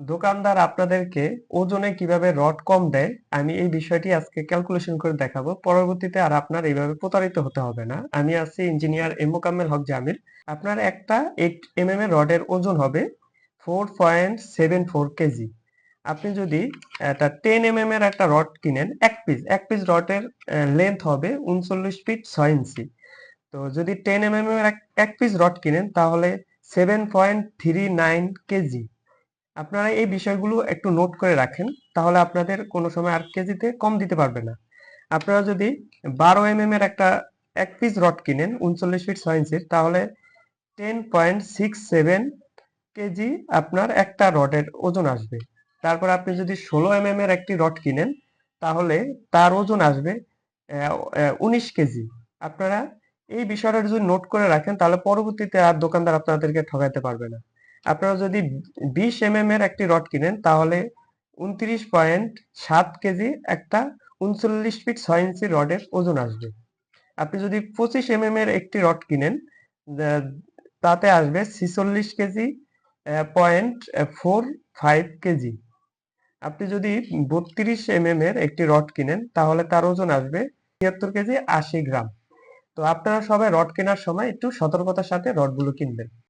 দোকানদার আপনাদেরকে ওজনে কীভাবে রড কম দেয়, আমি এই বিষয়টি আজকে ক্যালকুলেশন করে দেখাবো। পরবর্তীতে আর আপনার এইভাবে প্রতারিত হতে হবে না। আমি আছি ইঞ্জিনিয়ার এম মোকাম্মেল হক জামিল। আপনার একটা এইট এম এম এর রডের ওজন হবে four point seven four KG আপনি যদি একটা টেন এম এম এর একটা রড কিনেন, এক পিস এক পিস রডের লেন্থ হবে উনচল্লিশ ফিট ছয় ইঞ্চি তো যদি টেন এম এম এর এক পিস রড কিনেন, তাহলে seven point three nine KG আপনারা এই বিষয়গুলো একটু নোট করে রাখেন, তাহলে আপনাদের কোনো সময় আর কেজিতে কম দিতে পারবে না। আপনারা যদি বারো এম এর একটা এক পিস রড কিনেন, উনচল্লিশ ফিট ছয় ইঞ্চির তাহলে ten point six seven KG আপনার একটা রডের ওজন আসবে। তারপর আপনি যদি ষোলো এম এর একটি রড কিনেন, তাহলে তার ওজন আসবে উনিশ কেজি। আপনারা এই বিষয়টা যদি নোট করে রাখেন, তাহলে পরবর্তীতে আর দোকানদার আপনাদেরকে ঠকাইতে পারবে না। আপনারা যদি বিশ এম এর একটি রড কিনেন, তাহলে উনত্রিশ পয়েন্ট সাত কেজি একটা উনচল্লিশ ফিট ছয় ইঞ্চি রডের ওজন আসবে। আপনি যদি পঁচিশ এম এর একটি রড কিনেন তাতে আসবে ছিচল্লিশ KG point four five KG. আপনি যদি বত্রিশ এম এর একটি রড কিনেন, তাহলে তার ওজন আসবে তিয়াত্তর কেজি আশি গ্রাম। তো আপনারা সবাই রড কেনার সময় একটু সতর্কতার সাথে রডগুলো কিনবেন।